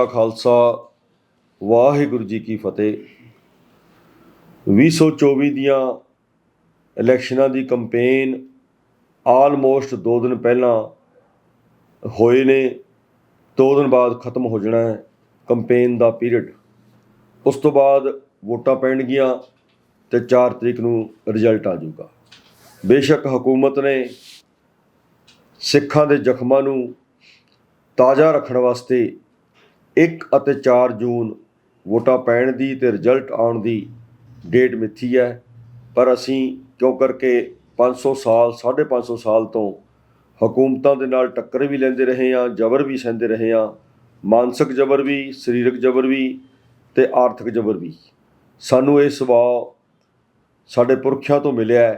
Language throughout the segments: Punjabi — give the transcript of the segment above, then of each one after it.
ਦਾ ਖਾਲਸਾ, ਵਾਹਿਗੁਰੂ ਜੀ ਕੀ ਫਤਿਹ। 2024 ਦੀਆਂ ਇਲੈਕਸ਼ਨਾਂ ਦੀ ਕੈਂਪੇਨ ਆਲਮੋਸਟ 2 ਦਿਨ ਪਹਿਲਾਂ ਹੋਏ ਨੇ 2 ਦਿਨ ਬਾਅਦ ਖਤਮ ਹੋ ਜਾਣਾ ਹੈ ਕੈਂਪੇਨ ਦਾ ਪੀਰੀਅਡ। ਉਸ ਤੋਂ ਬਾਅਦ ਵੋਟਾਂ ਪੈਣਗੀਆਂ ਤੇ 4 ਤਰੀਕ ਨੂੰ ਰਿਜ਼ਲਟ ਆ ਜਾਊਗਾ। ਬੇਸ਼ੱਕ ਹਕੂਮਤ ਨੇ ਸਿੱਖਾਂ ਦੇ ਜ਼ਖਮਾਂ ਨੂੰ ਤਾਜ਼ਾ ਰੱਖਣ ਵਾਸਤੇ 1 ਅਤੇ 4 ਜੂਨ ਵੋਟਾਂ ਪੈਣ ਦੀ ਤੇ ਰਿਜ਼ਲਟ ਆਉਣ ਦੀ ਡੇਟ ਮਿੱਥੀ ਹੈ। ਪਰ ਅਸੀਂ ਕਿਉਂ ਕਰਕੇ 500 ਸਾਲ 550 ਸਾਲ ਤੋਂ ਹਕੂਮਤਾਂ ਦੇ ਨਾਲ ਟੱਕਰ ਵੀ ਲੈਂਦੇ ਰਹੇ ਹਾਂ, ਜ਼ਬਰ ਵੀ ਸਹਿੰਦੇ ਰਹੇ ਹਾਂ, ਮਾਨਸਿਕ ਜ਼ਬਰ ਵੀ, ਸਰੀਰਕ ਜ਼ਬਰ ਵੀ ਤੇ ਆਰਥਿਕ ਜ਼ਬਰ ਵੀ। ਸਾਨੂੰ ਇਹ ਸੁਭਾਅ ਸਾਡੇ ਪੁਰਖਿਆਂ ਤੋਂ ਮਿਲਿਆ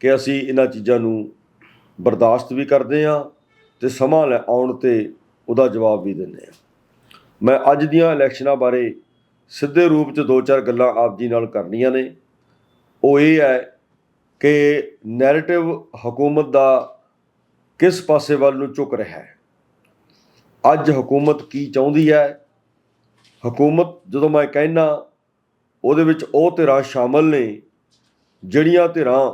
ਕਿ ਅਸੀਂ ਇਹਨਾਂ ਚੀਜ਼ਾਂ ਨੂੰ ਬਰਦਾਸ਼ਤ ਵੀ ਕਰਦੇ ਹਾਂ ਤੇ ਸਮਾਂ ਲੈ ਆਉਣ ਤੇ ਉਹਦਾ ਜਵਾਬ ਵੀ ਦਿੰਦੇ ਹਾਂ। ਮੈਂ ਅੱਜ ਦੀਆਂ ਇਲੈਕਸ਼ਨਾਂ ਬਾਰੇ ਸਿੱਧੇ ਰੂਪ 'ਚ ਦੋ ਚਾਰ ਗੱਲਾਂ ਆਪ ਜੀ ਨਾਲ ਕਰਨੀਆਂ ਨੇ। ਉਹ ਇਹ ਹੈ ਕਿ ਨੈਰੇਟਿਵ ਹਕੂਮਤ ਦਾ ਕਿਸ ਪਾਸੇ ਵੱਲ ਨੂੰ ਝੁਕ ਰਿਹਾ ਹੈ? ਅੱਜ ਹਕੂਮਤ ਕੀ ਚਾਹੁੰਦੀ ਹੈ? ਹਕੂਮਤ, ਜਦੋਂ ਮੈਂ ਕਹਿਣਾ ਉਹਦੇ ਵਿੱਚ ਉਹ ਧਿਰਾਂ ਸ਼ਾਮਲ ਨੇ, ਜਿਹੜੀਆਂ ਧਿਰਾਂ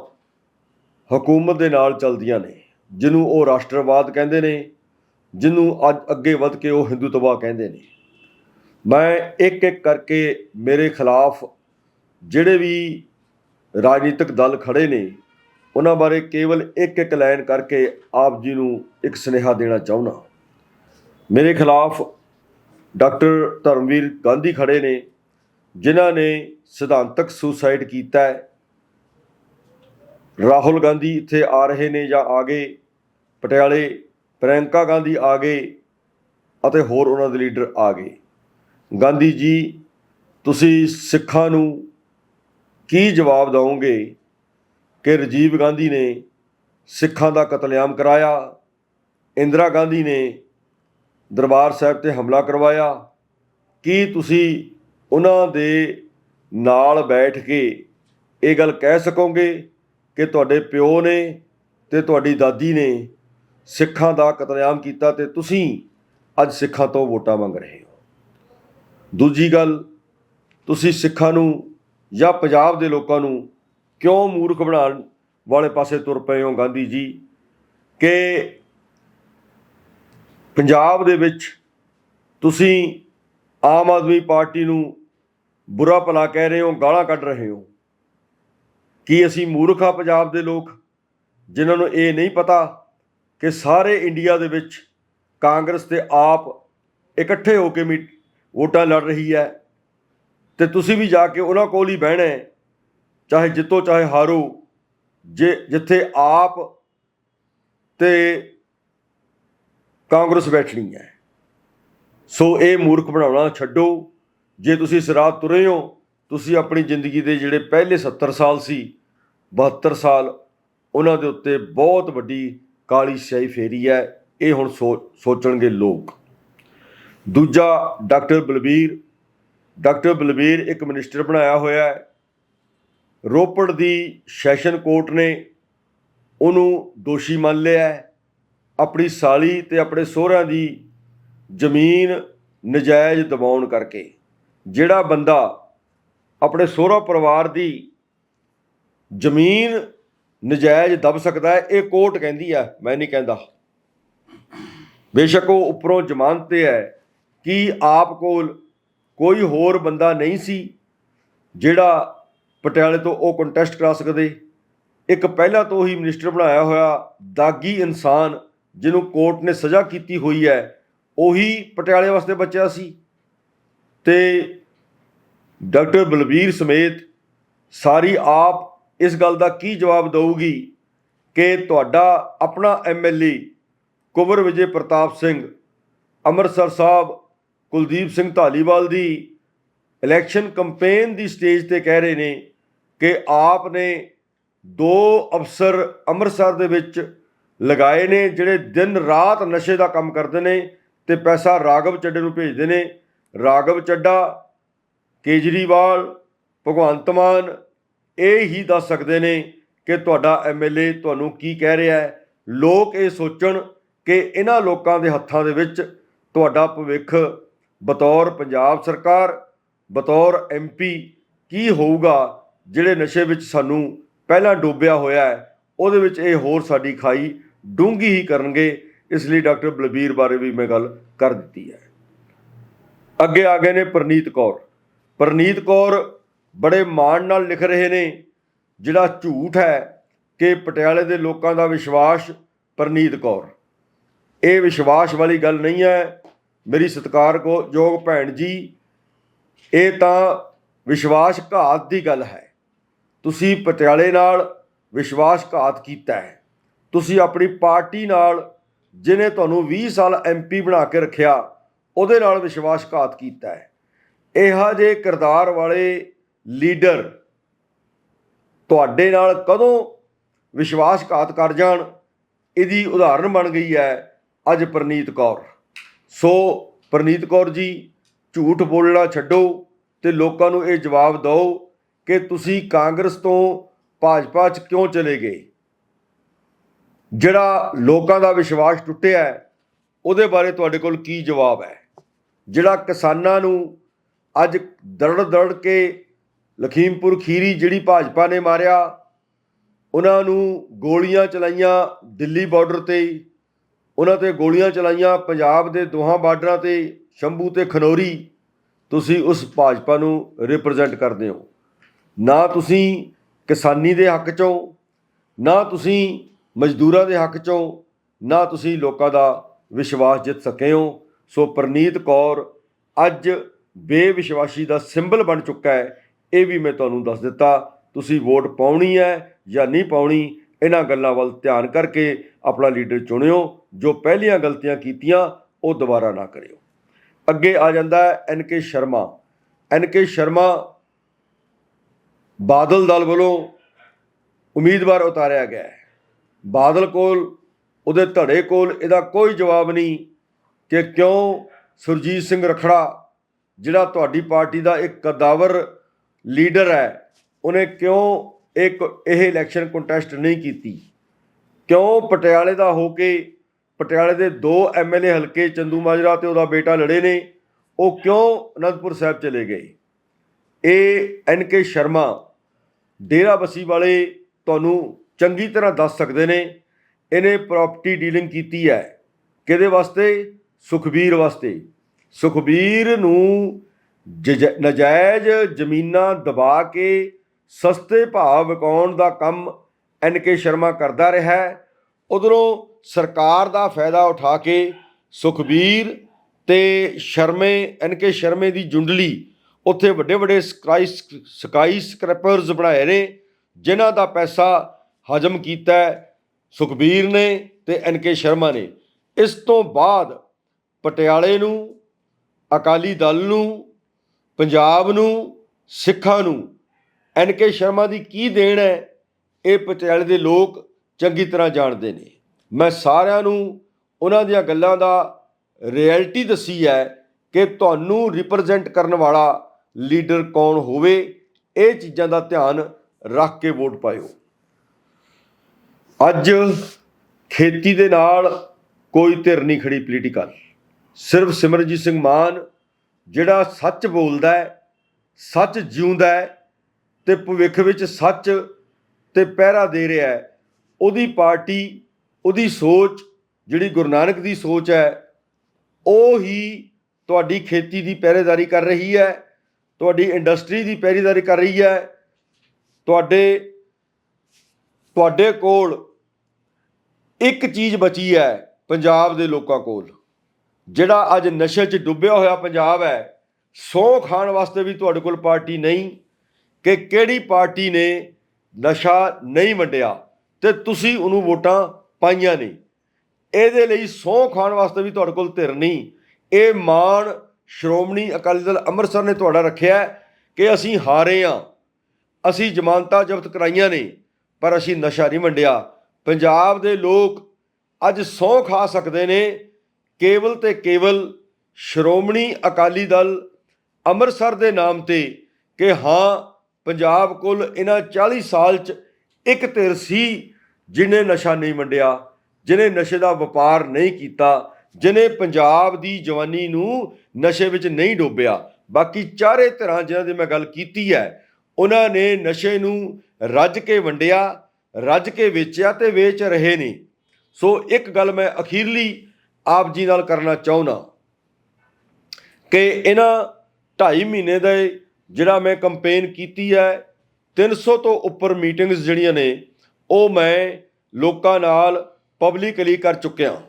ਹਕੂਮਤ ਦੇ ਨਾਲ ਚੱਲਦੀਆਂ ਨੇ, ਜਿਹਨੂੰ ਉਹ ਰਾਸ਼ਟਰਵਾਦ ਕਹਿੰਦੇ ਨੇ ਜਿਹਨੂੰ ਅੱਜ ਅੱਗੇ ਵੱਧ ਕੇ ਉਹ ਹਿੰਦੂਤਵਾ ਕਹਿੰਦੇ ਨੇ। ਮੈਂ ਇੱਕ ਇੱਕ ਕਰਕੇ ਮੇਰੇ ਖਿਲਾਫ ਜਿਹੜੇ ਵੀ ਰਾਜਨੀਤਿਕ ਦਲ ਖੜੇ ਨੇ, ਉਹਨਾਂ ਬਾਰੇ ਕੇਵਲ ਇੱਕ ਇੱਕ ਲਾਈਨ ਕਰਕੇ ਆਪ ਜੀ ਨੂੰ ਇੱਕ ਸੁਨੇਹਾ ਦੇਣਾ ਚਾਹੁੰਦਾ। ਮੇਰੇ ਖਿਲਾਫ ਡਾਕਟਰ ਧਰਮਵੀਰ ਗਾਂਧੀ ਖੜੇ ਨੇ, ਜਿਨ੍ਹਾਂ ਨੇ ਸਿਧਾਂਤਕ ਸੁਸਾਈਡ ਕੀਤਾ ਹੈ। ਰਾਹੁਲ ਗਾਂਧੀ ਇੱਥੇ ਆ ਰਹੇ ਨੇ ਜਾਂ ਆ ਗਏ, ਪਟਿਆਲੇ ਪ੍ਰਿਯੰਕਾ ਗਾਂਧੀ ਆ ਗਏ ਅਤੇ ਹੋਰ ਉਹਨਾਂ ਦੇ ਲੀਡਰ ਆ ਗਏ। ਗਾਂਧੀ ਜੀ, ਤੁਸੀਂ ਸਿੱਖਾਂ ਨੂੰ ਕੀ ਜਵਾਬ ਦਿਓਗੇ ਕਿ ਰਜੀਵ ਗਾਂਧੀ ਨੇ ਸਿੱਖਾਂ ਦਾ ਕਤਲੇਆਮ ਕਰਾਇਆ, ਇੰਦਰਾ ਗਾਂਧੀ ਨੇ ਦਰਬਾਰ ਸਾਹਿਬ ਤੇ ਹਮਲਾ ਕਰਵਾਇਆ? ਕੀ ਤੁਸੀਂ ਉਹਨਾਂ ਦੇ ਨਾਲ ਬੈਠ ਕੇ ਇਹ ਗੱਲ ਕਹਿ ਸਕੋਗੇ ਕਿ ਤੁਹਾਡੇ ਪਿਓ ਨੇ ਤੇ ਤੁਹਾਡੀ ਦਾਦੀ ਨੇ ਸਿੱਖਾਂ ਦਾ ਕਤਲੇਆਮ ਕੀਤਾ ਤੇ ਤੁਸੀਂ ਅੱਜ ਸਿੱਖਾਂ ਤੋਂ ਵੋਟਾਂ ਮੰਗ ਰਹੇ ਹੋ। ਦੂਜੀ ਗੱਲ, ਤੁਸੀਂ ਸਿੱਖਾਂ ਨੂੰ ਜਾਂ ਪੰਜਾਬ ਦੇ ਲੋਕਾਂ ਨੂੰ ਕਿਉਂ ਮੂਰਖ ਬਣਾਉਣ ਵਾਲੇ ਪਾਸੇ ਤੁਰ ਪਏ ਹੋ ਗਾਂਧੀ ਜੀ? ਕਿ ਪੰਜਾਬ ਦੇ ਵਿੱਚ ਤੁਸੀਂ ਆਮ ਆਦਮੀ ਪਾਰਟੀ ਨੂੰ ਬੁਰਾ ਭਲਾ ਕਹਿ ਰਹੇ ਹੋ, ਗਾਲਾਂ ਕੱਢ ਰਹੇ ਹੋ? ਕੀ ਅਸੀਂ ਮੂਰਖ ਆ ਪੰਜਾਬ ਦੇ ਲੋਕ, ਜਿਨ੍ਹਾਂ ਨੂੰ ਇਹ ਨਹੀਂ ਪਤਾ ਕਿ ਸਾਰੇ ਇੰਡੀਆ ਦੇ ਵਿੱਚ ਕਾਂਗਰਸ ਤੇ ਆਪ ਇਕੱਠੇ ਹੋ ਕੇ ਮੀ ਵੋਟਾਂ ਲੜ ਰਹੀ ਹੈ ਤੇ ਤੁਸੀਂ ਵੀ ਜਾ ਕੇ ਉਹਨਾਂ ਕੋਲ ਹੀ ਬਹਿਣਾ ਚਾਹੇ ਜਿੱਤੋ ਚਾਹੇ ਹਾਰੋ, ਜੇ ਜਿੱਥੇ ਆਪ ਤੇ ਕਾਂਗਰਸ ਬੈਠਣੀ ਹੈ। ਸੋ ਇਹ ਮੂਰਖ ਬਣਾਉਣਾ ਛੱਡੋ, ਜੇ ਤੁਸੀਂ ਸਿਰਾਤ ਤੁਰੇ ਹੋ, ਤੁਸੀਂ ਆਪਣੀ ਜ਼ਿੰਦਗੀ ਦੇ ਜਿਹੜੇ ਪਹਿਲੇ 70 ਸਾਲ ਸੀ 72 ਸਾਲ, ਉਹਨਾਂ ਦੇ ਉੱਤੇ ਬਹੁਤ ਵੱਡੀ ਕਾਲੀ ਸਿਆਹੀ ਫੇਰੀ ਹੈ, ਇਹ ਹੁਣ ਸੋ- ਸੋਚਣਗੇ ਲੋਕ। ਦੂਜਾ ਡਾਕਟਰ ਬਲਬੀਰ ਡਾਕਟਰ ਬਲਬੀਰ ਇੱਕ ਮਿਨਿਸਟਰ ਬਣਾਇਆ ਹੋਇਆ ਹੈ। ਰੋਪੜ ਦੀ ਸੈਸ਼ਨ ਕੋਰਟ ਨੇ ਉਹਨੂੰ ਦੋਸ਼ੀ ਮੰਨ ਲਿਆ ਆਪਣੀ ਸਾਲੀ ਤੇ ਆਪਣੇ ਸਹੁਰਿਆਂ ਦੀ ਜ਼ਮੀਨ ਨਜਾਇਜ਼ ਦਬਾਉਣ ਕਰਕੇ। ਜਿਹੜਾ ਬੰਦਾ ਆਪਣੇ ਸਹੁਰਾ ਪਰਿਵਾਰ ਦੀ ਜ਼ਮੀਨ ਨਜਾਇਜ਼ ਦਬ ਸਕਦਾ ਹੈ। ਇਹ ਕੋਰਟ ਕਹਿੰਦੀ ਹੈ ਮੈਂ ਨਹੀਂ ਕਹਿੰਦਾ। ਬੇਸ਼ੱਕ ਉਹ ਉੱਪਰੋਂ ਜ਼ਮਾਨਤ ਤੇ ਹੈ ਕਿ ਆਪ ਕੋਲ ਕੋਈ ਹੋਰ ਬੰਦਾ ਨਹੀਂ ਸੀ, ਜਿਹੜਾ ਪਟਿਆਲੇ ਤੋਂ ਉਹ ਕੰਟੈਸਟ ਕਰਾ ਸਕਦੇ। ਇੱਕ ਪਹਿਲਾਂ ਤੋਂ ਹੀ ਮਿਨਿਸਟਰ ਬਣਾਇਆ ਹੋਇਆ ਦਾਗੀ ਇਨਸਾਨ, ਜਿਹਨੂੰ ਕੋਰਟ ਨੇ ਸਜ਼ਾ ਕੀਤੀ ਹੋਈ ਹੈ, ਉਹੀ ਪਟਿਆਲੇ ਵਾਸਤੇ ਬਚਿਆ ਸੀ। ਤੇ ਡਾਕਟਰ ਬਲਬੀਰ ਸਮੇਤ ਸਾਰੀ ਆਪ ਇਸ ਗੱਲ ਦਾ ਕੀ ਜਵਾਬ ਦਊਗੀ ਕਿ ਤੁਹਾਡਾ ਆਪਣਾ ਐਮਐਲਏ ਕੁਵਰ ਵਿਜੇ ਪ੍ਰਤਾਪ ਸਿੰਘ, ਅੰਮ੍ਰਿਤਸਰ ਸਾਹਿਬ ਕੁਲਦੀਪ ਸਿੰਘ ਢਾਲੀਵਾਲ ਦੀ ਇਲੈਕਸ਼ਨ ਕੈਂਪੇਨ ਦੀ ਸਟੇਜ ਤੇ ਕਹਿ ਰਹੇ ਨੇ ਕਿ ਆਪ ਨੇ ਦੋ ਅਫਸਰ ਅੰਮ੍ਰਿਤਸਰ ਦੇ ਵਿੱਚ ਲਗਾਏ ਨੇ, ਜਿਹੜੇ ਦਿਨ ਰਾਤ ਨਸ਼ੇ ਦਾ ਕੰਮ ਕਰਦੇ ਨੇ ਤੇ ਪੈਸਾ ਰਾਗਵ ਚੱਡੇ ਨੂੰ ਭੇਜਦੇ ਨੇ। ਰਾਗਵ ਚੱਡਾ, ਕੇਜਰੀਵਾਲ, ਭਗਵੰਤ ਮਾਨ ਇਹ ਹੀ ਦੱਸ ਸਕਦੇ ਨੇ ਕਿ ਤੁਹਾਡਾ ਐਮਐਲਏ ਤੁਹਾਨੂੰ ਕੀ ਕਹਿ ਰਿਹਾ ਹੈ। ਲੋਕ ਇਹ ਸੋਚਣ ਕਿ ਇਹਨਾਂ ਲੋਕਾਂ ਦੇ ਹੱਥਾਂ ਦੇ ਵਿੱਚ ਤੁਹਾਡਾ ਭਵਿੱਖ ਬਤੌਰ ਪੰਜਾਬ ਸਰਕਾਰ, ਬਤੌਰ ਐਮਪੀ ਕੀ ਹੋਊਗਾ, ਜਿਹੜੇ ਨਸ਼ੇ ਵਿੱਚ ਸਾਨੂੰ ਪਹਿਲਾਂ ਡੋਬਿਆ ਹੋਇਆ ਹੈ, ਉਹਦੇ ਵਿੱਚ ਇਹ ਹੋਰ ਸਾਡੀ ਖਾਈ ਡੂੰਘੀ ਹੀ ਕਰਨਗੇ। ਇਸ ਲਈ ਡਾਕਟਰ ਬਲਬੀਰ ਬਾਰੇ ਵੀ ਮੈਂ ਗੱਲ ਕਰ ਦਿੱਤੀ ਹੈ। ਅੱਗੇ ਆ ਗਏ ਨੇ ਪ੍ਰਨੀਤ ਕੌਰ। ਪ੍ਰਨੀਤ ਕੌਰ ਬੜੇ ਮਾਣ ਨਾਲ ਲਿਖ ਰਹੇ ਨੇ, ਜਿਹੜਾ ਝੂਠ ਹੈ ਕਿ ਪਟਿਆਲੇ ਦੇ ਲੋਕਾਂ ਦਾ ਵਿਸ਼ਵਾਸ ਪਰਨੀਤ ਕੌਰ। ਇਹ ਵਿਸ਼ਵਾਸ ਵਾਲੀ ਗੱਲ ਨਹੀਂ ਹੈ, ਮੇਰੀ ਸਤਿਕਾਰ ਕੋ ਯੋਗ ਭੈਣ ਜੀ, ਇਹ ਤਾਂ ਵਿਸ਼ਵਾਸਘਾਤ ਦੀ ਗੱਲ ਹੈ। ਤੁਸੀਂ ਪਟਿਆਲੇ ਨਾਲ ਵਿਸ਼ਵਾਸਘਾਤ ਕੀਤਾ ਹੈ। ਤੁਸੀਂ ਆਪਣੀ ਪਾਰਟੀ ਨਾਲ ਜਿਨੇ ਤੁਹਾਨੂੰ 20 ਸਾਲ ਐਮਪੀ ਬਣਾ ਕੇ ਰੱਖਿਆ, ਉਹਦੇ ਨਾਲ ਵਿਸ਼ਵਾਸਘਾਤ ਕੀਤਾ ਹੈ। ਇਹੋ ਜਿਹੇ ਕਿਰਦਾਰ ਵਾਲੇ ਲੀਡਰ ਤੁਹਾਡੇ ਨਾਲ ਕਦੋਂ ਵਿਸ਼ਵਾਸਘਾਤ ਕਰ ਜਾਣ, ਇਹਦੀ ਉਦਾਹਰਨ ਬਣ ਗਈ ਹੈ ਅੱਜ ਪ੍ਰਨੀਤ ਕੌਰ। ਸੋ ਪ੍ਰਨੀਤ ਕੌਰ ਜੀ, ਝੂਠ ਬੋਲਣਾ ਛੱਡੋ ਤੇ ਲੋਕਾਂ ਨੂੰ ਇਹ ਜਵਾਬ ਦਿਓ ਕਿ ਤੁਸੀਂ ਕਾਂਗਰਸ ਤੋਂ ਭਾਜਪਾ 'ਚ ਕਿਉਂ ਚਲੇ ਗਏ? ਜਿਹੜਾ ਲੋਕਾਂ ਦਾ ਵਿਸ਼ਵਾਸ ਟੁੱਟਿਆ ਉਹਦੇ ਬਾਰੇ ਤੁਹਾਡੇ ਕੋਲ ਕੀ ਜਵਾਬ ਹੈ? ਜਿਹੜਾ ਕਿਸਾਨਾਂ ਨੂੰ ਅੱਜ ਦਰੜ ਦਰੜ ਕੇ ਲਖੀਮਪੁਰ ਖੀਰੀ ਜਿਹੜੀ ਭਾਜਪਾ ਨੇ ਮਾਰਿਆ, ਉਹਨਾਂ ਨੂੰ ਗੋਲੀਆਂ ਚਲਾਈਆਂ ਦਿੱਲੀ ਬਾਰਡਰ ਤੇ। ਉਹਨਾਂ ਤੇ ਗੋਲੀਆਂ ਚਲਾਈਆਂ ਪੰਜਾਬ ਦੇ ਦੋਹਾਂ ਬਾਰਡਰਾਂ ਤੇ, ਸ਼ੰਭੂ ਤੇ ਖਨੌਰੀ। ਤੁਸੀਂ ਉਸ ਭਾਜਪਾ ਨੂੰ ਰਿਪਰੈਜ਼ੈਂਟ ਕਰਦੇ ਹੋ। ਨਾ ਤੁਸੀਂ ਕਿਸਾਨੀ ਦੇ ਹੱਕ ਚੋਂ, ਨਾ ਤੁਸੀਂ ਮਜ਼ਦੂਰਾਂ ਦੇ ਹੱਕ ਚੋਂ, ਨਾ ਤੁਸੀਂ ਲੋਕਾਂ ਦਾ ਵਿਸ਼ਵਾਸ ਜਿੱਤ ਸਕੇ ਹੋ। ਸੋ ਪ੍ਰਨੀਤ ਕੌਰ ਅੱਜ ਬੇਵਿਸ਼ਵਾਸੀ ਦਾ ਸਿੰਬਲ ਬਣ ਚੁੱਕਾ ਹੈ। ਇਹ ਵੀ ਮੈਂ ਤੁਹਾਨੂੰ ਦੱਸ ਦਿੱਤਾ, ਤੁਸੀਂ ਵੋਟ ਪਾਉਣੀ ਹੈ ਜਾਂ ਨਹੀਂ ਪਾਉਣੀ, ਇਹਨਾਂ ਗੱਲਾਂ ਵੱਲ ਧਿਆਨ ਕਰਕੇ ਆਪਣਾ ਲੀਡਰ ਚੁਣਿਓ, ਜੋ ਪਹਿਲੀਆਂ ਗਲਤੀਆਂ ਕੀਤੀਆਂ, ਉਹ ਦੁਬਾਰਾ ਨਾ ਕਰਿਓ। ਅੱਗੇ ਆ ਜਾਂਦਾ ਹੈ ਐਨ ਕੇ ਸ਼ਰਮਾ। ਐਨ ਕੇ ਸ਼ਰਮਾ ਬਾਦਲ ਦਲ ਵੱਲੋਂ ਉਮੀਦਵਾਰ ਉਤਾਰਿਆ ਗਿਆ ਹੈ। ਬਾਦਲ ਕੋਲ, ਉਹਦੇ ਧੜੇ ਕੋਲ ਇਹਦਾ ਕੋਈ ਜਵਾਬ ਨਹੀਂ ਕਿ ਕਿਉਂ ਸੁਰਜੀਤ ਸਿੰਘ ਰਖੜਾ, ਜਿਹੜਾ ਤੁਹਾਡੀ ਪਾਰਟੀ ਦਾ ਇੱਕ ਕਦਾਵਰ ਲੀਡਰ ਹੈ, ਉਹਨੇ ਕਿਉਂ ਇੱਕ ਇਹ ਇਲੈਕਸ਼ਨ ਕੰਟੈਸਟ ਨਹੀਂ ਕੀਤੀ? ਕਿਉਂ ਪਟਿਆਲੇ ਦਾ ਹੋ ਕੇ ਪਟਿਆਲੇ ਦੇ ਦੋ ਐਮਐਲਏ ਹਲਕੇ ਚੰਦੂ ਮਾਜਰਾ ਤੇ ਉਹਦਾ ਬੇਟਾ ਲੜੇ ਨੇ, ਉਹ ਕਿਉਂ ਅਨੰਦਪੁਰ ਸਾਹਿਬ ਚਲੇ ਗਏ? ਇਹ ਐਨ ਕੇ ਸ਼ਰਮਾ ਡੇਰਾ ਬਸੀ ਵਾਲੇ ਤੁਹਾਨੂੰ ਚੰਗੀ ਤਰ੍ਹਾਂ ਦੱਸ ਸਕਦੇ ਨੇ, ਇਹਨੇ ਪ੍ਰਾਪਰਟੀ ਡੀਲਿੰਗ ਕੀਤੀ ਹੈ। ਕਿਹਦੇ ਵਾਸਤੇ? ਸੁਖਬੀਰ ਵਾਸਤੇ। ਸੁਖਬੀਰ ਨੂੰ ਜਜ- ਨਜਾਇਜ਼ ਜ਼ਮੀਨਾਂ ਦਬਾ ਕੇ ਸਸਤੇ ਭਾਅ ਵਿਕਾਉਣ ਦਾ ਕੰਮ ਐਨ ਕੇ ਸ਼ਰਮਾ ਕਰਦਾ ਰਿਹਾ ਉਧਰੋਂ ਸਰਕਾਰ ਦਾ ਫਾਇਦਾ ਉਠਾ ਕੇ ਸੁਖਬੀਰ ਤੇ ਸ਼ਰਮੇ, ਐਨ ਕੇ ਸ਼ਰਮੇ ਦੀ ਜੁੰਡਲੀ ਉੱਥੇ ਵੱਡੇ ਵੱਡੇ ਸਕਾਈ ਸਕਾਈ ਸਕ੍ਰੈਪਰਸ ਬਣਾਏ ਨੇ, ਜਿਨ੍ਹਾਂ ਦਾ ਪੈਸਾ ਹਜਮ ਕੀਤਾ ਸੁਖਬੀਰ ਨੇ ਤੇ ਐਨ ਕੇ ਸ਼ਰਮਾ ਨੇ। ਇਸ ਤੋਂ ਬਾਅਦ ਪਟਿਆਲੇ ਨੂੰ, ਅਕਾਲੀ ਦਲ ਨੂੰ ਪੰਜਾਬ ਨੂੰ, ਸਿੱਖਾਂ ਨੂੰ, ਐਨ ਕੇ ਸ਼ਰਮਾ ਦੀ ਕੀ ਦੇਣ ਹੈ, ਇਹ ਪਟਿਆਲੇ ਦੇ ਲੋਕ ਚੰਗੀ ਤਰ੍ਹਾਂ ਜਾਣਦੇ ਨੇ। ਮੈਂ ਸਾਰਿਆਂ ਨੂੰ ਉਹਨਾਂ ਦੀਆਂ ਗੱਲਾਂ ਦਾ ਰਿਐਲਿਟੀ ਦੱਸੀ ਹੈ ਕਿ ਤੁਹਾਨੂੰ ਰਿਪਰੈਜ਼ੈਂਟ ਕਰਨ ਵਾਲਾ ਲੀਡਰ ਕੌਣ ਹੋਵੇ, ਇਹ ਚੀਜ਼ਾਂ ਦਾ ਧਿਆਨ ਰੱਖ ਕੇ ਵੋਟ ਪਾਇਓ। ਅੱਜ ਖੇਤੀ ਦੇ ਨਾਲ ਕੋਈ ਧਿਰ ਨਹੀਂ ਖੜੀ ਪੋਲੀਟੀਕਲ। ਸਿਰਫ ਸਿਮਰਜੀਤ ਸਿੰਘ ਮਾਨ ਜਿਹੜਾ ਸੱਚ ਬੋਲਦਾ ਹੈ, ਸੱਚ ਜਿਉਂਦਾ ਹੈ ਤੇ ਭਵਿੱਖ ਵਿੱਚ ਸੱਚ ਤੇ ਪਹਿਰਾ ਦੇ ਰਿਹਾ ਹੈ, ਉਹਦੀ ਪਾਰਟੀ, ਉਹਦੀ ਸੋਚ, ਜਿਹੜੀ ਗੁਰੂ ਨਾਨਕ ਦੀ ਸੋਚ ਹੈ, ਉਹ ਹੀ ਤੁਹਾਡੀ ਖੇਤੀ ਦੀ ਪਹਿਰੇਦਾਰੀ ਕਰ ਰਹੀ ਹੈ, ਤੁਹਾਡੀ ਇੰਡਸਟਰੀ ਦੀ ਪਹਿਰੇਦਾਰੀ ਕਰ ਰਹੀ ਹੈ, ਤੁਹਾਡੇ ਤੁਹਾਡੇ ਕੋਲ ਇੱਕ ਚੀਜ਼ ਬਚੀ ਹੈ, ਪੰਜਾਬ ਦੇ ਲੋਕਾਂ ਕੋਲ। ਜਿਹੜਾ ਅੱਜ ਨਸ਼ੇ 'ਚ ਡੁੱਬਿਆ ਹੋਇਆ ਪੰਜਾਬ ਹੈ, ਸੌ ਖਾਣ ਵਾਸਤੇ ਵੀ ਤੁਹਾਡੇ ਕੋਲ ਪਾਰਟੀ ਨਹੀਂ, ਕਿ ਕਿਹੜੀ ਪਾਰਟੀ ਨੇ ਨਸ਼ਾ ਨਹੀਂ ਵੰਡਿਆ ਤੇ ਤੁਸੀਂ ਉਹਨੂੰ ਵੋਟਾਂ ਪਾਈਆਂ ਨੇ ਇਹਦੇ ਲਈ ਸਹੁੰ ਖਾਣ ਵਾਸਤੇ ਵੀ ਤੁਹਾਡੇ ਕੋਲ ਧਿਰ ਨਹੀਂ। ਇਹ ਮਾਣ ਸ਼੍ਰੋਮਣੀ ਅਕਾਲੀ ਦਲ ਅੰਮ੍ਰਿਤਸਰ ਨੇ ਤੁਹਾਡਾ ਰੱਖਿਆ ਕਿ ਅਸੀਂ ਹਾਰੇ ਆ ਅਸੀਂ ਜ਼ਮਾਨਤਾਂ ਜ਼ਬਤ ਕਰਾਈਆਂ ਨੇ, ਪਰ ਅਸੀਂ ਨਸ਼ਾ ਨਹੀਂ ਵੰਡਿਆ। ਪੰਜਾਬ ਦੇ ਲੋਕ ਅੱਜ ਸਹੁੰ ਖਾ ਸਕਦੇ ਨੇ ਕੇਵਲ ਤੇ ਕੇਵਲ ਸ਼੍ਰੋਮਣੀ ਅਕਾਲੀ ਦਲ ਅੰਮ੍ਰਿਤਸਰ ਦੇ ਨਾਮ ਤੇ ਕਿ ਹਾਂ, ਪੰਜਾਬ ਕੋਲ ਇਹਨਾਂ 40 ਸਾਲ 'ਚ ਇੱਕ ਧਿਰ ਸੀ ਜਿਹਨੇ ਨਸ਼ਾ ਨਹੀਂ ਵੰਡਿਆ ਜਿਹਨੇ ਨਸ਼ੇ ਦਾ ਵਪਾਰ ਨਹੀਂ ਕੀਤਾ, ਜਿਨੇ ਪੰਜਾਬ ਦੀ ਜਵਾਨੀ ਨੂੰ ਨਸ਼ੇ ਵਿੱਚ ਨਹੀਂ ਡੋਬਿਆ। ਬਾਕੀ ਚਾਰੇ ਧਿਰਾਂ ਜਿਨ੍ਹਾਂ ਦੀ ਮੈਂ ਗੱਲ ਕੀਤੀ ਹੈ, ਉਹਨਾਂ ਨੇ ਨਸ਼ੇ ਨੂੰ ਰੱਜ ਕੇ ਵੰਡਿਆ, ਰੱਜ ਕੇ ਵੇਚਿਆ ਤੇ ਵੇਚ ਰਹੇ ਨੇ। ਸੋ ਇੱਕ ਗੱਲ ਮੈਂ ਅਖੀਰਲੀ ਆਪ ਜੀ ਨਾਲ ਕਰਨਾ ਚਾਹੁੰਦਾ ਕਿ ਇਹਨਾਂ 2.5 ਮਹੀਨੇ ਦੇ ਜਿਹੜਾ ਮੈਂ ਕੰਪੇਨ ਕੀਤੀ ਹੈ 300 ਤੋਂ ਉੱਪਰ ਮੀਟਿੰਗਸ ਜਿਹੜੀਆਂ ਨੇ, ਉਹ ਮੈਂ ਲੋਕਾਂ ਨਾਲ ਪਬਲਿਕਲੀ ਕਰ ਚੁੱਕਿਆ।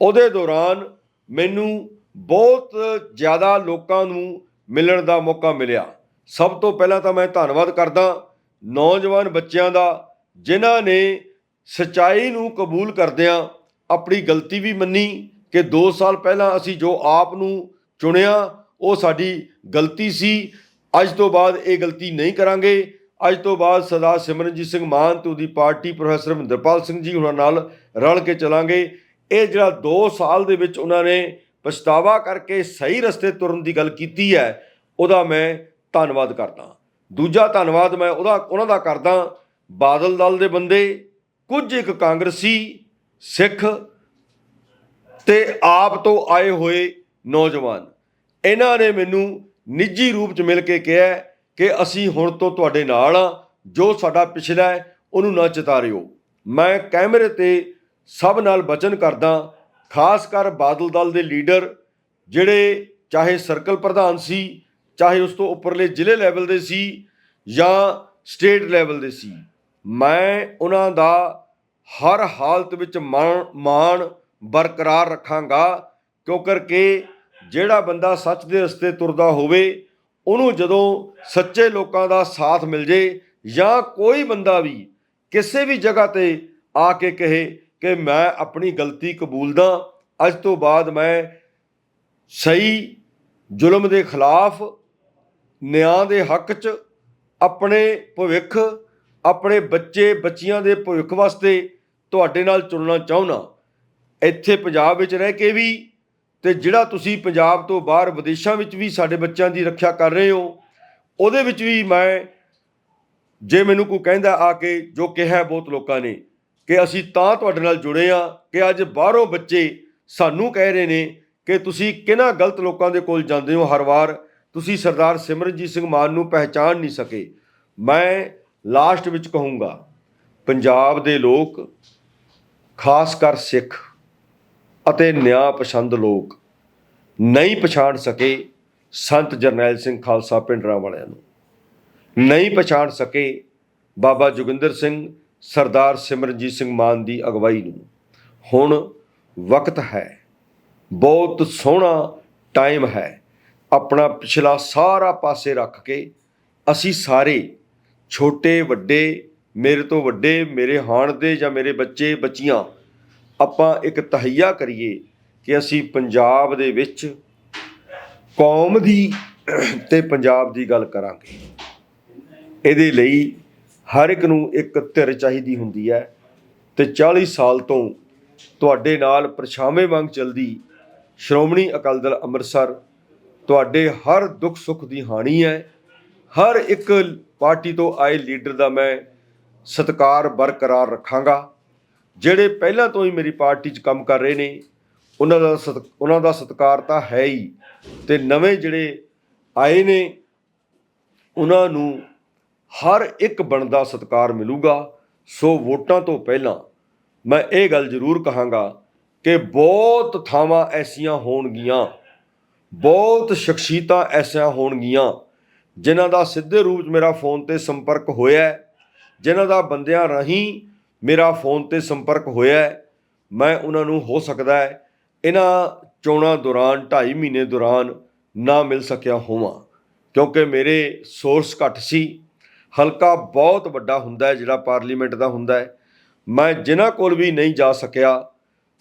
ਉਹਦੇ ਦੌਰਾਨ ਮੈਨੂੰ ਬਹੁਤ ਜ਼ਿਆਦਾ ਲੋਕਾਂ ਨੂੰ ਮਿਲਣ ਦਾ ਮੌਕਾ ਮਿਲਿਆ। ਸਭ ਤੋਂ ਪਹਿਲਾਂ ਤਾਂ ਮੈਂ ਧੰਨਵਾਦ ਕਰਦਾ ਨੌਜਵਾਨ ਬੱਚਿਆਂ ਦਾ, ਜਿਨ੍ਹਾਂ ਨੇ ਸਚਾਈ ਨੂੰ ਕਬੂਲ ਕਰਦਿਆਂ ਆਪਣੀ ਗਲਤੀ ਵੀ ਮੰਨੀ ਕਿ 2 ਸਾਲ ਪਹਿਲਾਂ ਅਸੀਂ ਜੋ ਆਪ ਨੂੰ ਚੁਣਿਆ, ਉਹ ਸਾਡੀ ਗਲਤੀ ਸੀ। ਅੱਜ ਤੋਂ ਬਾਅਦ ਇਹ ਗਲਤੀ ਨਹੀਂ ਕਰਾਂਗੇ। ਅੱਜ ਤੋਂ ਬਾਅਦ ਸਰਦਾਰ ਸਿਮਰਨਜੀਤ ਸਿੰਘ ਮਾਨ ਤੇ ਉਹਦੀ ਪਾਰਟੀ ਪ੍ਰੋਫੈਸਰ ਮਹਿੰਦਰਪਾਲ ਸਿੰਘ ਜੀ ਉਹਨਾਂ ਨਾਲ ਰਲ ਕੇ ਚਲਾਂਗੇ। ਇਹ ਜਿਹੜਾ 2 ਸਾਲ ਦੇ ਵਿੱਚ ਉਹਨਾਂ ਨੇ ਪਛਤਾਵਾ ਕਰਕੇ ਸਹੀ ਰਸਤੇ ਤੁਰਨ ਦੀ ਗੱਲ ਕੀਤੀ ਹੈ, ਉਹਦਾ ਮੈਂ ਧੰਨਵਾਦ ਕਰਦਾ। ਦੂਜਾ ਧੰਨਵਾਦ ਮੈਂ ਉਹਦਾ, ਉਹਨਾਂ ਦਾ ਕਰਦਾ, ਬਾਦਲ ਦਲ ਦੇ ਬੰਦੇ। ਕੁਝ ਇੱਕ ਕਾਂਗਰਸੀ ਸਿੱਖ ਤੇ ਆਪ ਤੋਂ ਆਏ ਹੋਏ ਨੌਜਵਾਨ। ਇਹਨਾਂ ਨੇ ਮੈਨੂੰ ਨਿੱਜੀ ਰੂਪ 'ਚ ਮਿਲ ਕੇ ਕਿਹਾ ਕਿ ਅਸੀਂ ਹੁਣ ਤੋਂ ਤੁਹਾਡੇ ਨਾਲ ਆ ਜੋ ਸਾਡਾ ਪਿਛਲਾ ਹੈ, ਉਹਨੂੰ ਨਾ ਚਿਤਾਰਿਓ। ਮੈਂ ਕੈਮਰੇ ਤੇ ਸਭ ਨਾਲ ਬਚਨ ਕਰਦਾ, ਖਾਸ ਕਰ ਬਾਦਲ ਦਲ ਦੇ ਲੀਡਰ, ਜਿਹੜੇ ਚਾਹੇ ਸਰਕਲ ਪ੍ਰਧਾਨ ਸੀ, ਚਾਹੇ ਉਸ ਤੋਂ ਉੱਪਰਲੇ ਜ਼ਿਲ੍ਹੇ ਲੈਵਲ ਦੇ ਸੀ ਜਾਂ ਸਟੇਟ ਲੈਵਲ ਦੇ ਸੀ। ਮੈਂ ਉਹਨਾਂ ਦਾ ਹਰ ਹਾਲਤ ਵਿੱਚ ਮਾਣ ਮਾਣ ਬਰਕਰਾਰ ਰੱਖਾਂਗਾ ਕਿਉਂ ਕਰਕੇ ਜਿਹੜਾ ਬੰਦਾ ਸੱਚ ਦੇ ਰਸਤੇ ਤੁਰਦਾ ਹੋਵੇ, ਉਹਨੂੰ ਜਦੋਂ ਸੱਚੇ ਲੋਕਾਂ ਦਾ ਸਾਥ ਮਿਲ ਜੇ ਜਾਂ ਕੋਈ ਬੰਦਾ ਵੀ ਕਿਸੇ ਵੀ ਜਗ੍ਹਾ ਤੇ ਆ ਕੇ ਕਹੇ ਕਿ ਮੈਂ ਆਪਣੀ ਗਲਤੀ ਕਬੂਲਦਾ ਅੱਜ ਤੋਂ ਬਾਅਦ ਮੈਂ ਸਹੀ ਜ਼ੁਲਮ ਦੇ ਖਿਲਾਫ, ਨਿਆਂ ਦੇ ਹੱਕ 'ਚ ਆਪਣੇ ਭਵਿੱਖ, ਆਪਣੇ ਬੱਚੇ, ਬੱਚੀਆਂ ਦੇ ਭਵਿੱਖ ਵਾਸਤੇ ਤੁਹਾਡੇ ਨਾਲ ਚੁਣਨਾ ਚਾਹੁੰਦਾ। ਇੱਥੇ ਪੰਜਾਬ ਵਿੱਚ ਰਹਿ ਕੇ ਵੀ ਤੇ ਜਿਹੜਾ ਤੁਸੀਂ ਪੰਜਾਬ ਤੋਂ ਬਾਹਰ ਵਿਦੇਸ਼ਾਂ ਵਿੱਚ ਵੀ ਸਾਡੇ ਬੱਚਿਆਂ ਦੀ ਰੱਖਿਆ ਕਰ ਰਹੇ ਹੋ, ਉਹਦੇ ਵਿੱਚ ਵੀ ਮੈਂ ਜੇ ਮੈਨੂੰ ਕੋਈ ਕਹਿੰਦਾ ਆ ਕੇ ਜੋ ਕਿਹਾ ਬਹੁਤ ਲੋਕਾਂ ਨੇ ਕਿ ਅਸੀਂ ਤਾਂ ਤੁਹਾਡੇ ਨਾਲ ਜੁੜੇ ਆ ਕਿ ਅੱਜ ਬਾਹਰੋਂ ਬੱਚੇ ਸਾਨੂੰ ਕਹਿ ਰਹੇ ਨੇ ਕਿ ਤੁਸੀਂ ਕਿਹਨਾਂ ਗਲਤ ਲੋਕਾਂ ਦੇ ਕੋਲ ਜਾਂਦੇ ਹੋ ਹਰ ਵਾਰ, ਤੁਸੀਂ ਸਰਦਾਰ ਸਿਮਰਨਜੀਤ ਸਿੰਘ ਮਾਨ ਨੂੰ ਪਹਿਚਾਨ ਨਹੀਂ ਸਕੇ। ਮੈਂ ਲਾਸਟ ਵਿੱਚ ਕਹੂੰਗਾ, ਪੰਜਾਬ ਦੇ ਲੋਕ ਖਾਸ ਕਰ ਸਿੱਖ ਅਤੇ ਨਿਆਂ ਪਸੰਦ ਲੋਕ ਨਹੀਂ ਪਛਾਣ ਸਕੇ ਸੰਤ ਜਰਨੈਲ ਸਿੰਘ ਖਾਲਸਾ ਪਿੰਡਰਾਂ ਵਾਲਿਆਂ ਨੂੰ। ਨਹੀਂ ਪਛਾਣ ਸਕੇ ਬਾਬਾ ਜੋਗਿੰਦਰ ਸਿੰਘ, ਸਰਦਾਰ ਸਿਮਰਨਜੀਤ ਸਿੰਘ ਮਾਨ ਦੀ ਅਗਵਾਈ ਨੂੰ। ਹੁਣ ਵਕਤ ਹੈ, ਬਹੁਤ ਸੋਹਣਾ ਟਾਈਮ ਹੈ। ਆਪਣਾ ਪਿਛਲਾ ਸਾਰਾ ਪਾਸੇ ਰੱਖ ਕੇ ਅਸੀਂ ਸਾਰੇ ਛੋਟੇ, ਵੱਡੇ ਮੇਰੇ ਤੋਂ ਵੱਡੇ, ਮੇਰੇ ਹਾਣ ਦੇ ਜਾਂ ਮੇਰੇ ਬੱਚੇ, ਬੱਚੀਆਂ, ਆਪਾਂ ਇੱਕ ਤਹਈਆ ਕਰੀਏ ਕਿ ਅਸੀਂ ਪੰਜਾਬ ਦੇ ਵਿੱਚ ਕੌਮ ਦੀ ਤੇ ਪੰਜਾਬ ਦੀ ਗੱਲ ਕਰਾਂਗੇ। ਇਹਦੇ ਲਈ ਹਰ ਇੱਕ ਨੂੰ ਇੱਕ ਧਿਰ ਚਾਹੀਦੀ ਹੁੰਦੀ ਹੈ ਤੇ 40 ਸਾਲ ਤੋਂ ਤੁਹਾਡੇ ਨਾਲ ਪਰਛਾਵੇਂ ਵਾਂਗ ਚਲਦੀ ਸ਼੍ਰੋਮਣੀ ਅਕਾਲੀ ਦਲ ਅੰਮ੍ਰਿਤਸਰ ਤੁਹਾਡੇ ਹਰ ਦੁੱਖ ਸੁੱਖ ਦੀ ਹਾਣੀ ਹੈ। ਹਰ ਇੱਕ ਪਾਰਟੀ ਤੋਂ ਆਏ ਲੀਡਰ ਦਾ ਮੈਂ ਸਤਿਕਾਰ ਬਰਕਰਾਰ ਰੱਖਾਂਗਾ। ਜਿਹੜੇ ਪਹਿਲਾਂ ਤੋਂ ਹੀ ਮੇਰੀ ਪਾਰਟੀ 'ਚ ਕੰਮ ਕਰ ਰਹੇ ਨੇ ਉਹਨਾਂ ਦਾ ਸਤ- ਉਹਨਾਂ ਦਾ ਸਤਿਕਾਰ ਤਾਂ ਹੈ ਹੀ। ਤੇ ਨਵੇਂ ਜਿਹੜੇ ਆਏ ਨੇ ਉਹਨਾਂ ਨੂੰ ਹਰ ਇੱਕ ਬਣਦਾ ਸਤਿਕਾਰ ਮਿਲੂਗਾ। ਸੋ ਵੋਟਾਂ ਤੋਂ ਪਹਿਲਾਂ ਮੈਂ ਇਹ ਗੱਲ ਜ਼ਰੂਰ ਕਹਾਂਗਾ ਕਿ ਬਹੁਤ ਥਾਵਾਂ ਐਸੀਆਂ ਹੋਣਗੀਆਂ ਬਹੁਤ ਸ਼ਖਸੀਅਤਾਂ ਐਸੀਆਂ ਹੋਣਗੀਆਂ ਜਿਨ੍ਹਾਂ ਦਾ ਸਿੱਧੇ ਰੂਪ ਮੇਰਾ ਫੋਨ ਤੇ ਸੰਪਰਕ ਹੋਇਆ ਹੈ, ਜਿਨ੍ਹਾਂ ਦਾ ਬੰਦਿਆਂ ਰਾਹੀਂ ਮੇਰਾ ਫੋਨ ਤੇ ਸੰਪਰਕ ਹੋਇਆ ਮੈਂ ਉਹਨਾਂ ਨੂੰ ਹੋ ਸਕਦਾ ਹੈ ਇਹਨਾਂ ਚੋਣਾਂ ਦੌਰਾਨ 2.5 ਮਹੀਨੇ ਦੌਰਾਨ ਨਾ ਮਿਲ ਸਕਿਆ ਹੋਵਾਂ, ਕਿਉਂਕਿ ਮੇਰੇ ਸੋਰਸ ਘੱਟ ਸੀ। ਹਲਕਾ ਬਹੁਤ ਵੱਡਾ ਹੁੰਦਾ ਹੈ, ਜਿਹੜਾ ਪਾਰਲੀਮੈਂਟ ਦਾ ਹੁੰਦਾ ਹੈ। ਮੈਂ ਜਿਨ੍ਹਾਂ ਕੋਲ ਵੀ ਨਹੀਂ ਜਾ ਸਕਿਆ,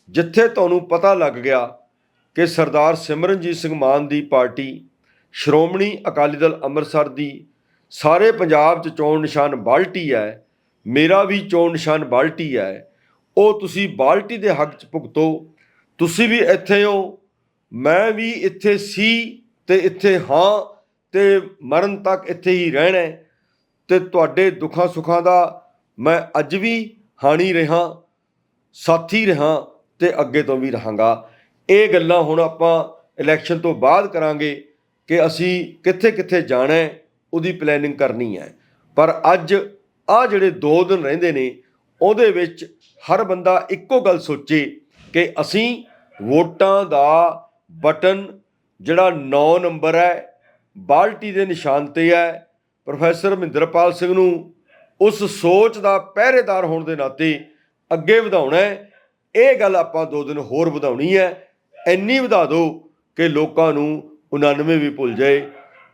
ਜਿੱਥੇ ਤੁਹਾਨੂੰ ਪਤਾ ਲੱਗ ਗਿਆ ਕਿ ਸਰਦਾਰ ਸਿਮਰਨਜੀਤ ਸਿੰਘ ਮਾਨ ਦੀ ਪਾਰਟੀ ਸ਼੍ਰੋਮਣੀ ਅਕਾਲੀ ਦਲ ਅੰਮ੍ਰਿਤਸਰ ਦੀ ਸਾਰੇ ਪੰਜਾਬ 'ਚ ਚੋਣ ਨਿਸ਼ਾਨ ਬਾਲਟੀ ਹੈ, ਮੇਰਾ ਵੀ ਚੋਣ ਨਿਸ਼ਾਨ ਬਾਲਟੀ ਹੈ। ਉਹ ਤੁਸੀਂ ਬਾਲਟੀ ਦੇ ਹੱਕ 'ਚ ਭੁਗਤੋ। ਤੁਸੀਂ ਵੀ ਇੱਥੇ ਹੋ, ਮੈਂ ਵੀ ਇੱਥੇ ਸੀ ਤੇ ਇੱਥੇ ਹਾਂ ਤੇ ਮਰਨ ਤੱਕ ਇੱਥੇ ਹੀ ਰਹਿਣਾ ਹੈ। ਤੇ ਤੁਹਾਡੇ ਦੁੱਖਾਂ ਸੁੱਖਾਂ ਦਾ ਮੈਂ ਅੱਜ ਵੀ ਹਾਣੀ ਰਹਾ, ਸਾਥੀ ਰਹਾ ਤੇ ਅੱਗੇ ਤੋਂ ਵੀ ਰਹਾਂਗਾ। ਇਹ ਗੱਲਾਂ ਹੁਣ ਆਪਾਂ ਇਲੈਕਸ਼ਨ ਤੋਂ ਬਾਅਦ ਕਰਾਂਗੇ ਕਿ ਅਸੀਂ ਕਿੱਥੇ ਕਿੱਥੇ ਜਾਣਾ ਉਹਦੀ ਪਲੈਨਿੰਗ ਕਰਨੀ ਹੈ। ਪਰ ਅੱਜ ਆ ਜਿਹੜੇ 2 ਦਿਨ ਰਹਿੰਦੇ ਨੇ, ਉਹਦੇ ਵਿੱਚ ਹਰ ਬੰਦਾ ਇੱਕੋ ਗੱਲ ਸੋਚੇ ਕਿ ਅਸੀਂ ਵੋਟਾਂ ਦਾ ਬਟਨ ਜਿਹੜਾ 9 ਨੰਬਰ ਹੈ, ਬਾਲਟੀ ਦੇ ਨਿਸ਼ਾਨ ਤੇ ਹੈ, ਪ੍ਰੋਫੈਸਰ ਮਹਿੰਦਰਪਾਲ ਸਿੰਘ ਨੂੰ ਉਸ ਸੋਚ ਦਾ ਪਹਿਰੇਦਾਰ ਹੋਣ ਦੇ ਨਾਤੇ ਅੱਗੇ ਵਧਾਉਣਾ ਇਹ ਗੱਲ ਆਪਾਂ ਦੋ ਦਿਨ ਹੋਰ ਵਧਾਉਣੀ ਹੈ। ਇੰਨੀ ਵਧਾ ਦਿਓ ਕਿ ਲੋਕਾਂ ਨੂੰ 99 ਵੀ ਭੁੱਲ ਜਾਏ।